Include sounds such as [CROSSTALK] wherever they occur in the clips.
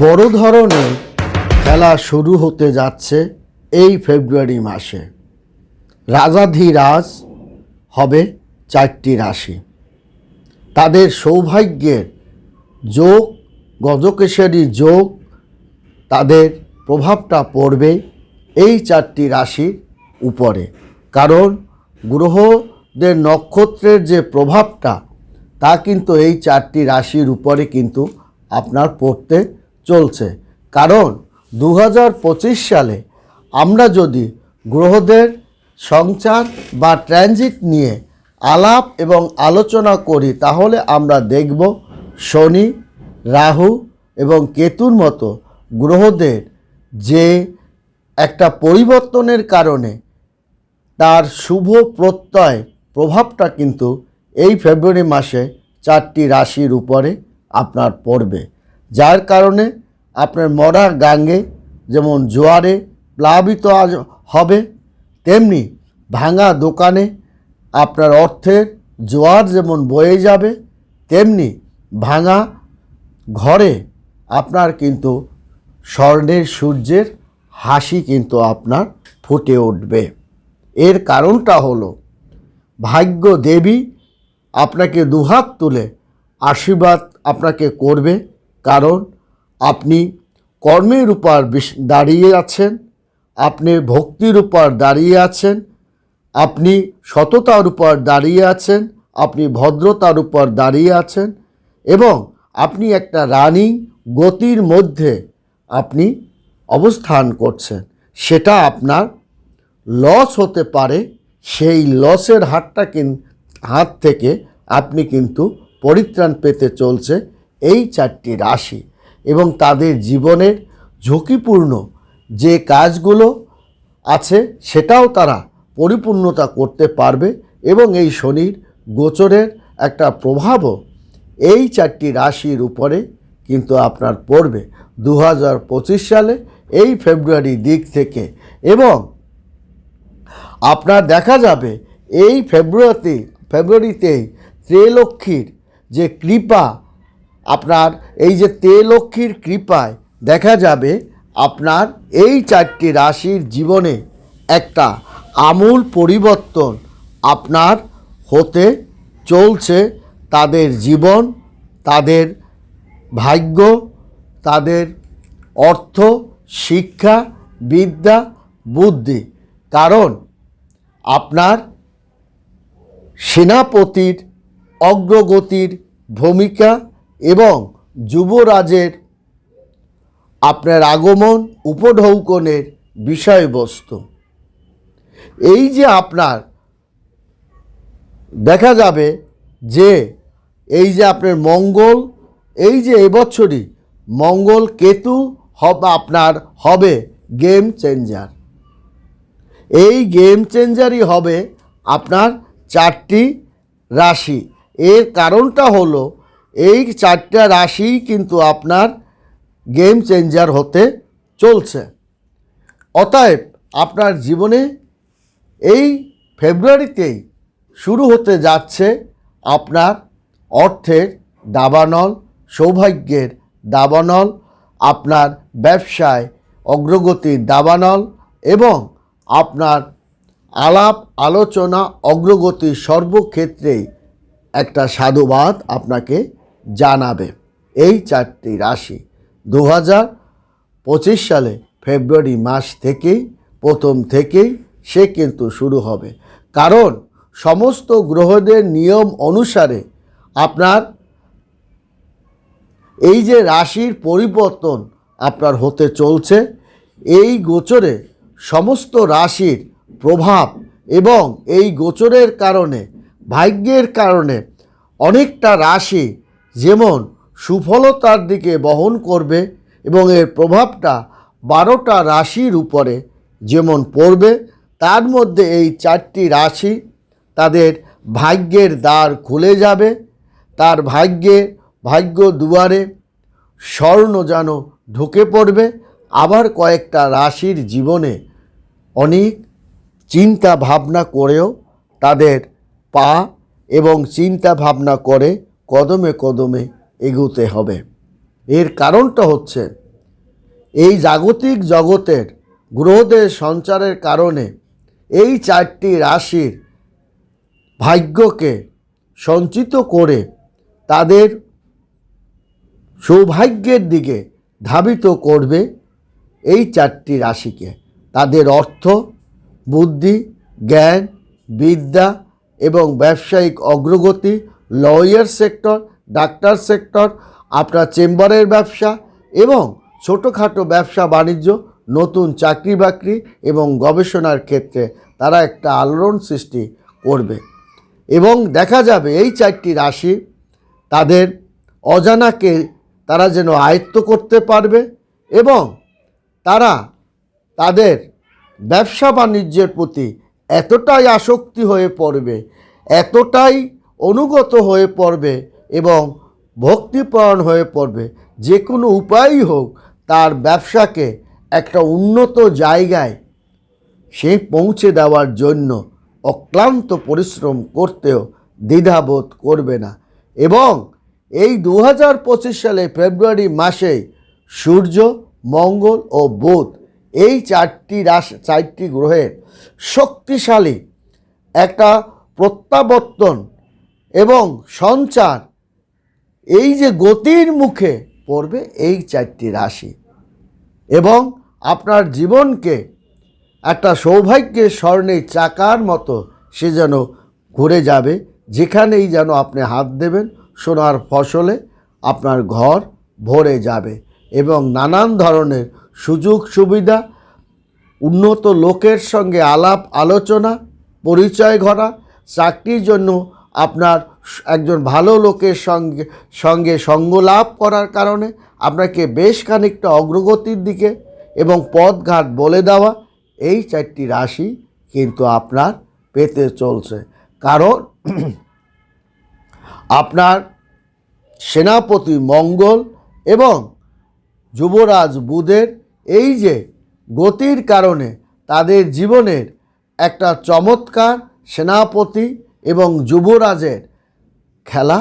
বড় ধরনের খেলা শুরু হতে যাচ্ছে এই ফেব্রুয়ারি মাসে। রাজাধিরাজ হবে চারটি রাশি। তাদের সৌভাগ্যের যোগ, গজকেশরী যোগ, তাদের প্রভাবটা পড়বে এই চারটি রাশির উপরে। কারণ গ্রহদের নক্ষত্রের যে প্রভাবটা, তা কিন্তু এই চারটি রাশির উপরে কিন্তু আপনার পড়তে চলছে। কারণ দু হাজার পঁচিশ সালে আমরা যদি গ্রহদের সংচার বা ট্রানজিট নিয়ে আলাপ এবং আলোচনা করি, তাহলে আমরা দেখব শনি, রাহু এবং কেতুর মতো গ্রহদের যে একটা পরিবর্তনের কারণে তার শুভ প্রত্যয় প্রভাবটা কিন্তু এই ফেব্রুয়ারি মাসে চারটি রাশির উপরে আপনার পড়বে। যার কারণে আপনার মরা গাঙ্গে যেমন জোয়ারে প্লাবিত আজ হবে, তেমনি ভাঙা দোকানে আপনার অর্থের জোয়ার যেমন বয়ে যাবে, তেমনি ভাঙা ঘরে আপনার কিন্তু স্বর্ণের সূর্যের হাসি কিন্তু আপনার ফুটে উঠবে। এর কারণটা হলো, ভাগ্য দেবী আপনাকে দুহাত তুলে আশীর্বাদ আপনাকে করবে। কারণ আপনি কর্মের উপর দাঁড়িয়ে আছেন, আপনি ভক্তির উপর দাঁড়িয়ে আছেন, আপনি সততার উপর দাঁড়িয়ে আছেন, আপনি ভদ্রতার উপর দাঁড়িয়ে আছেন এবং আপনি একটা রানিং গতির মধ্যে আপনি অবস্থান করছেন। সেটা আপনার লস হতে পারে, সেই লসের হাতটা কিন হাত থেকে আপনি কিন্তু পরিত্রাণ পেতে চলছে। এই চারটি রাশি এবং তাদের জীবনের ঝুঁকিপূর্ণ যে কাজগুলো আছে সেটাও তারা পরিপূর্ণতা করতে পারবে এবং এই শনির গোচরের একটা প্রভাবও এই চারটি রাশির উপরে কিন্তু আপনার পড়বে। দু হাজার পঁচিশ সালে এই ফেব্রুয়ারি দিক থেকে এবং আপনার দেখা যাবে এই ফেব্রুয়ারিতে ফেব্রুয়ারিতেই ত্রেলক্ষ্মীর যে কৃপা আপনার এই যে ত্রেলক্ষ্মীর কৃপায় দেখা যাবে আপনার এই চারটি রাশির জীবনে একটা আমূল পরিবর্তন আপনার হতে চলছে। তাদের জীবন, তাদের ভাগ্য, তাদের অর্থ, শিক্ষা, বিদ্যা, বুদ্ধি। কারণ আপনার সেনাপতির অগ্রগতির ভূমিকা এবং যুবরাজের আপনার আগমন উপঢৌকনের বিষয়বস্তু। এই যে আপনার, দেখা যাবে যে এই যে আপনার মঙ্গল, এই যে এবছরই মঙ্গল কেতু হবে আপনার হবে গেম চেঞ্জার। এই গেম চেঞ্জারই হবে আপনার চারটি রাশি। এর কারণটা হলো এই চারটা রাশি কিন্তু আপনার গেম চেঞ্জার হতে চলছে। অতএব আপনার জীবনে এই ফেব্রুয়ারিতেই শুরু হতে যাচ্ছে আপনার অর্থের দাবানল, সৌভাগ্যের দাবানল, আপনার ব্যবসায় অগ্রগতির দাবানল এবং আপনার আলাপ, আলোচনা, অগ্রগতির সর্বক্ষেত্রেই একটা সাধুবাদ আপনাকে জানাবে। এই চারটি রাশি দু পঁচিশ সালে ফেব্রুয়ারি মাস থেকেই, প্রথম থেকেই সে কিন্তু শুরু হবে। কারণ সমস্ত গ্রহদের নিয়ম অনুসারে আপনার এই যে রাশির পরিবর্তন আপনার হতে চলছে, এই গোচরে সমস্ত রাশির প্রভাব এবং এই গোচরের কারণে, ভাগ্যের কারণে অনেকটা রাশি যেমন সুফলতার দিকে বহন করবে এবং এর প্রভাবটা বারোটা রাশির উপরে যেমন পড়বে, তার মধ্যে এই চারটি রাশি তাদের ভাগ্যের দ্বার খুলে যাবে। তার ভাগ্যে, ভাগ্য দুয়ারে স্বর্ণ যেন ঢুকে পড়বে। আবার কয়েকটা রাশির জীবনে অনেক চিন্তা ভাবনা করেও তাদের পা এবং চিন্তা ভাবনা করে কদমে কদমে এগোতে হবে। এর কারণটা হচ্ছে, এই জাগতিক জগতের গ্রহদের সঞ্চারের কারণে এই চারটি রাশির ভাগ্যকে সঞ্চিত করে তাদের সৌভাগ্যের দিকে ধাবিত করবে এই চারটি রাশিকে। তাদের অর্থ, বুদ্ধি, জ্ঞান, বিদ্যা এবং ব্যবসায়িক অগ্রগতি লয়ার সেক্টর, ডাক্তার সেক্টর, আপনার চেম্বারের ব্যবসা এবং ছোটোখাটো ব্যবসা বাণিজ্য, নতুন চাকরি বাকরি এবং গবেষণার ক্ষেত্রে তারা একটা আলোড়ন সৃষ্টি করবে। এবং দেখা যাবে এই চারটি রাশি তাদের অজানাকে তারা যেন আয়ত্ত করতে পারবে এবং তারা তাদের ব্যবসা বাণিজ্যের প্রতি এতটাই আসক্তি হয়ে পড়বে, এতটাই অনুগত হয়ে পড়বে এবং ভক্তিপরায়ণ হয়ে পড়বে। যে কোনো উপায়ই হোক, তার ব্যবসাকে একটা উন্নত জায়গায় সে পৌঁছে দেওয়ার জন্য অক্লান্ত পরিশ্রম করতেও দ্বিধাবোধ করবে না। এবং এই দু হাজার পঁচিশ সালে ফেব্রুয়ারি মাসে সূর্য, মঙ্গল ও বুধ এই চারটি রাশ, চারটি গ্রহের শক্তিশালী একটা প্রত্যাবর্তন এবং সঞ্চার, এই যে গতির মুখে পড়বে এই চারটি রাশি। এবং আপনার জীবনকে একটা সৌভাগ্যের স্বর্ণের চাকার মতো সে যেন ঘুরে যাবে, যেখানেই যেন আপনি হাত দেবেন, সোনার ফসলে আপনার ঘর ভরে যাবে এবং নানান ধরনের সুযোগ সুবিধা, উন্নত লোকের সঙ্গে আলাপ আলোচনা, পরিচয় ঘটা, চাকরির জন্য আপনার একজন ভালো লোকের সঙ্গে সঙ্গে সঙ্গ লাভ করার কারণে আপনাকে বেশ খানিকটা অগ্রগতির দিকে এবং পথঘাট বলে দেওয়া এই চারটি রাশি কিন্তু আপনার পেতে চলছে। কারণ আপনার সেনাপতি মঙ্গল এবং যুবরাজ বুধের এই যে গতির কারণে তাদের জীবনের একটা চমৎকার সেনাপতি এবং যুবরাজের খেলা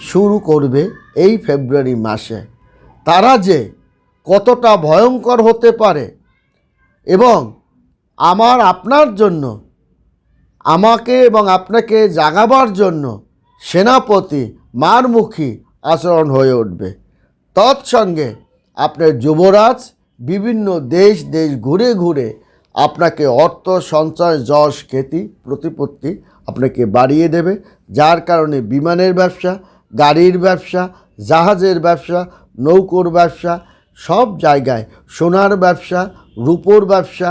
শুরু করবে এই ফেব্রুয়ারি মাসে। তারা যে কতটা ভয়ঙ্কর হতে পারে এবং আমার, আপনার জন্য, আমাকে এবং আপনাকে জাগাবার জন্য সেনাপতি মারমুখী আচরণ হয়ে উঠবে। তৎসঙ্গে আপনার যুবরাজ বিভিন্ন দেশ দেশ ঘুরে ঘুরে আপনাকে অর্থ সঞ্চয়, যশ, খ্যাতি, প্রতিপত্তি আপনাকে বাড়িয়ে দেবে, যার কারণে বিমানের ব্যবসা, গাড়ির ব্যবসা, জাহাজের ব্যবসা, নৌকোর ব্যবসা, সব জায়গায় সোনার ব্যবসা, রূপোর ব্যবসা,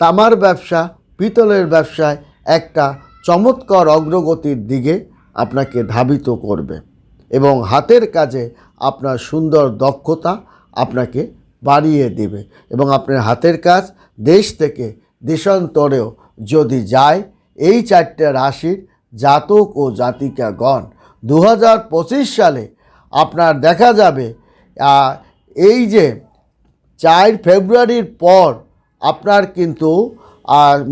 তামার ব্যবসা, পিতলের ব্যবসায় একটা চমৎকার অগ্রগতির দিকে আপনাকে ধাবিত করবে এবং হাতের কাজে আপনার সুন্দর দক্ষতা আপনাকে বাড়িয়ে দেবে এবং আপনার হাতের কাজ দেশ থেকে দেশান্তরেও যদি যায় এই চারটে রাশির জাতক ও জাতিকাগণ দু হাজার পঁচিশ সালে আপনার দেখা যাবে এই যে চার ফেব্রুয়ারির পর আপনার কিন্তু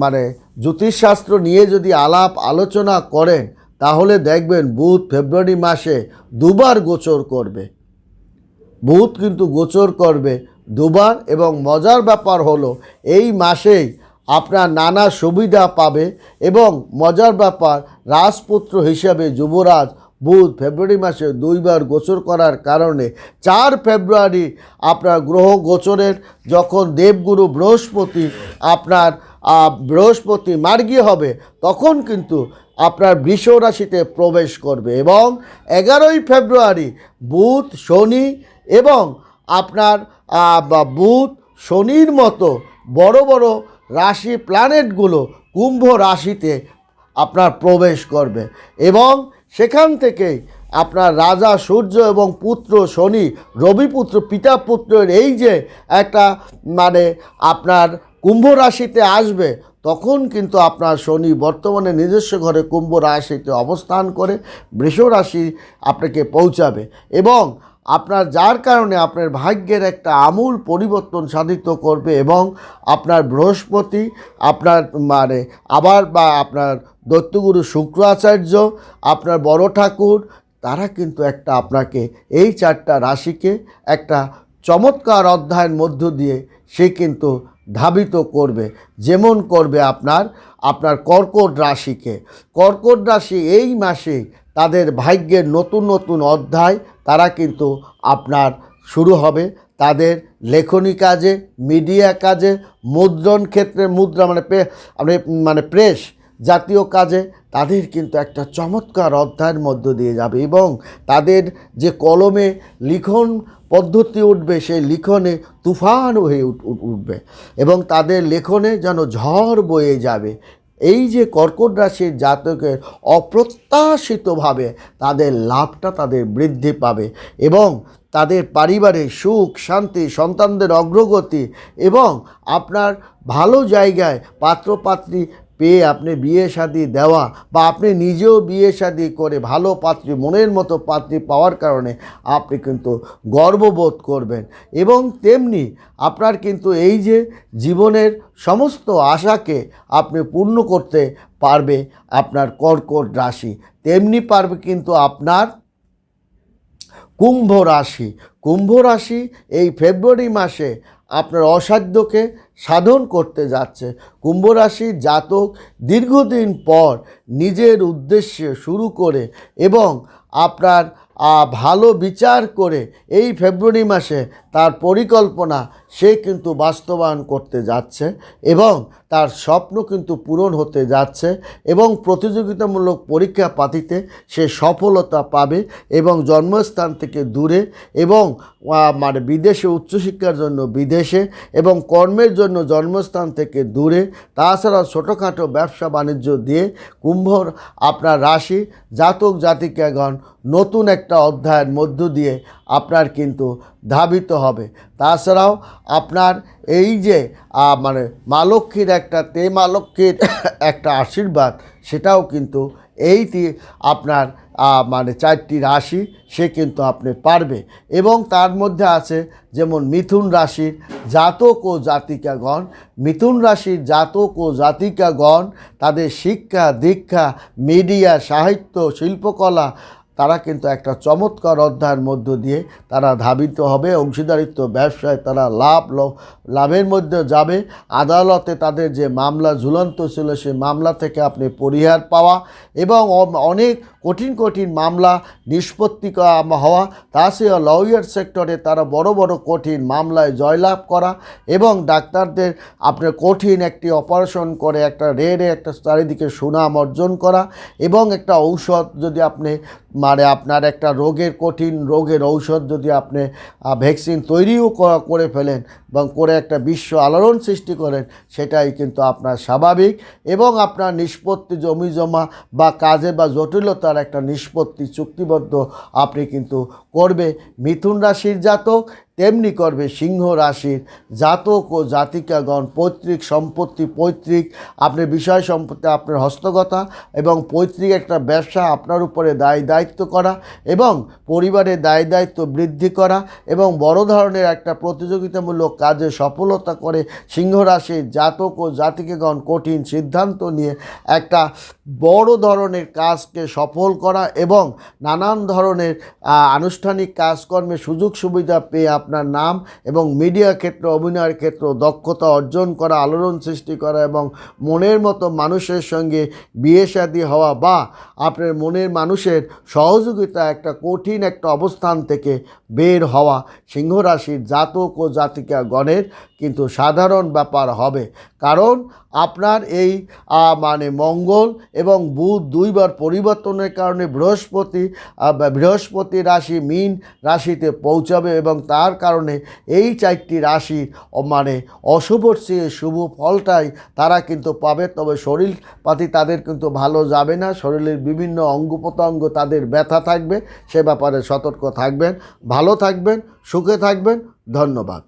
মানে জ্যোতিষশাস্ত্র নিয়ে যদি আলাপ আলোচনা করেন, তাহলে দেখবেন বুধ ফেব্রুয়ারি মাসে দুবার গোচর করবে। বুধ কিন্তু গোচর করবে দুবার এবং মজার ব্যাপার হলো, এই মাসেই আপনার নানা সুবিধা পাবে এবং মজার ব্যাপার, রাজপুত্র হিসাবে যুবরাজ বুধ ফেব্রুয়ারি মাসে দুইবার গোচর করার কারণে চার ফেব্রুয়ারি আপনার গ্রহ গোচরের, যখন দেবগুরু বৃহস্পতি আপনার বৃহস্পতি মার্গী হবে, তখন কিন্তু আপনার বৃষ রাশিতে প্রবেশ করবে এবং এগারোই ফেব্রুয়ারি বুধ, শনি এবং আপনার বুধ, শনির মতো বড় বড় রাশি প্ল্যানেটগুলো কুম্ভ রাশিতে আপনার প্রবেশ করবে এবং সেখান থেকেই আপনার রাজা, সূর্য এবং পুত্র, শনি রবিপুত্র পিতা পুত্রের এই যে একটা মানে আপনার কুম্ভ রাশিতে আসবে, তখন কিন্তু আপনার শনি বর্তমানে নিজস্ব ঘরে কুম্ভ রাশিতে অবস্থান করে, বৃষ রাশি আপনাকে পৌঁছাবে এবং আপনার যার কারণে আপনার ভাগ্যের একটা আমূল পরিবর্তন সাধিত করবে এবং আপনার বৃহস্পতি, আপনার মানে আবার বা আপনার দত্তগুরু শুক্রাচার্য, আপনার বড় ঠাকুর, তারা কিন্তু একটা আপনাকে এই চারটা রাশিকে একটা চমৎকার অধ্যায়ের মধ্য দিয়ে সে কিন্তু ধাবিত করবে। যেমন করবে আপনার আপনার কর্কট রাশিকে। কর্কট রাশি এই মাসে তাদের ভাগ্যের নতুন নতুন অধ্যায় তারা কিন্তু আপনার শুরু হবে। তাদের লেখনী কাজে, মিডিয়া কাজে, মুদ্রণ ক্ষেত্রে মুদ্রা মানে আপনি মানে প্রেস জাতীয় কাজে তাদের কিন্তু একটা চমৎকার অধ্যায়ের মধ্য দিয়ে যাবে এবং তাদের যে কলমে লিখন পদ্ধতি উঠবে, সেই লিখনে তুফান হয়ে উঠ- উঠ- উঠবে এবং তাদের লেখনে যেন ঝড় বয়ে যাবে। এই যে কর্কট রাশির জাতকের অপ্রত্যাশিতভাবে তাদের লাভটা তাদের বৃদ্ধি পাবে এবং তাদের পারিবারিক সুখ, শান্তি, সন্তানদের অগ্রগতি এবং আপনার ভালো জায়গায় পাত্রপাত্রী পেয়ে আপনি বিয়ে শাদি দেওয়া বা আপনি নিজেও বিয়ে শাদি করে ভালো পাত্রী, মনের মতো পাত্রী পাওয়ার কারণে আপনি কিন্তু গর্ববোধ করবেন। এবং তেমনি আপনার কিন্তু এই যে জীবনের সমস্ত আশাকে আপনি পূর্ণ করতে পারবে আপনার কর্কট রাশি। তেমনি পারবে কিন্তু আপনার কুম্ভ রাশি। কুম্ভ রাশি এই ফেব্রুয়ারি মাসে আপনার অসাধ্যকে সাধন করতে যাচ্ছে। কুম্ভ রাশির জাতক দীর্ঘদিন পর নিজের উদ্দেশ্যে শুরু করে এবং আপনার ভালো বিচার করে এই ফেব্রুয়ারি মাসে তার পরিকল্পনা সে কিন্তু বাস্তবায়ন করতে যাচ্ছে এবং তার স্বপ্ন কিন্তু পূরণ হতে যাচ্ছে এবং প্রতিযোগিতামূলক পরীক্ষা পাতিতে সে সফলতা পাবে এবং জন্মস্থান থেকে দূরে এবং মানে বিদেশে উচ্চশিক্ষার জন্য বিদেশে এবং কর্মের জন্য জন্মস্থান থেকে দূরে। তাছাড়া ছোটোখাটো ব্যবসা বাণিজ্য দিয়ে কুম্ভর আপনার রাশি জাতক জাতিকাগণ নতুন একটা অধ্যায়ের মধ্য দিয়ে আপনার কিন্তু ধাবিত হবে। তাছাড়াও আপনার এই যে মানে মা লক্ষ্মীর একটা, তে মা লক্ষ্মীর [COUGHS] একটা আশীর্বাদ, সেটাও কিন্তু এই আপনার মানে চারটি রাশি, সে কিন্তু আপনি পারবে। এবং তার মধ্যে আছে যেমন মিথুন রাশির জাতক ও জাতিকাগণ। মিথুন রাশির জাতক ও জাতিকাগণ, তাদের শিক্ষা, দীক্ষা, মিডিয়া, সাহিত্য, শিল্পকলা তারা কিন্তু একটা চমৎকার অধ্যায়ের মধ্য দিয়ে তারা ধাবিত হবে, অংশীদারিত্ব, ব্যবসায় তারা লাভ লাভের মধ্যে যাবে। আদালতে তাদের যে মামলা ঝুলন্ত ছিল সেই মামলা থেকে আপনি পরিহার পাওয়া এবং অনেক কঠিন কঠিন মামলা নিষ্পত্তি হওয়া তাছাড়া লয়ার সেক্টরে তারা বড় বড় কঠিন মামলায় জয়লাভ করা এবং ডাক্তারদের আপনার কঠিন একটি অপারেশন করে একটা রেড়ে একটা চারিদিকে সুনাম অর্জন করা এবং একটা ঔষধ যদি আপনি মানে আপনার একটা রোগের কঠিন রোগের ঔষধ যদি আপনি ভ্যাকসিন তৈরিও করে ফেলেন এবং করে একটা বিশ্ব আলোড়ন সৃষ্টি করেন, সেটাই কিন্তু আপনার স্বাভাবিক এবং আপনার নিষ্পত্তি জমি জমা বা কাজে বা জটিলতার একটা নিষ্পত্তি চুক্তিবদ্ধ। আপনি কিন্তু করবে। মিথুন রাশির জাতক তেমনি করবে সিংহ রাশির জাতক ও জাতিকাগণ, পৈতৃক সম্পত্তি, পৈতৃক আপনার বিষয় সম্পত্তি, আপনার হস্তগতা এবং পৈতৃক একটা ব্যবসা আপনার উপরে দায় দায়িত্ব করা এবং পরিবারের দায় দায়িত্ব বৃদ্ধি করা এবং বড় ধরনের একটা প্রতিযোগিতামূলক কাজে সফলতা করে সিংহ রাশির জাতক ও জাতিকাগণ কঠিন সিদ্ধান্ত নিয়ে একটা বড় ধরনের কাজকে সফল করা এবং নানান ধরনের আনুষ্ঠানিক কাজকর্মে সুযোগ সুবিধা পেয়ে আপনার নাম এবং মিডিয়া ক্ষেত্রে, অভিনয়ের ক্ষেত্রে, দক্ষতা অর্জন করা, আলোড়ন সৃষ্টি করা এবং মনের মতো মানুষের সঙ্গে বিয়ে শাদী হওয়া বা আপনার মনের মানুষের সহযোগিতা একটা কঠিন একটা অবস্থান থেকে বের হওয়া সিংহরাশির জাতক ও জাতিকা গণের কিন্তু সাধারণ ব্যাপার হবে। কারণ আপনার এই মানে মঙ্গল এবং বুধ দুইবার পরিবর্তনের কারণে বৃহস্পতি বৃহস্পতি রাশি মীন রাশিতে পৌঁছাবে এবং তার কারণে এই চারটি রাশি মানে অশুভ চেয়ে শুভ ফলটাই তারা কিন্তু পাবে। তবে শরীর পাতি তাদের কিন্তু ভালো যাবে না। শরীরের বিভিন্ন অঙ্গ প্রত্যঙ্গ তাদের ব্যথা থাকবে। সে ব্যাপারে সতর্ক থাকবেন, ভালো থাকবেন, সুখে থাকবেন। ধন্যবাদ।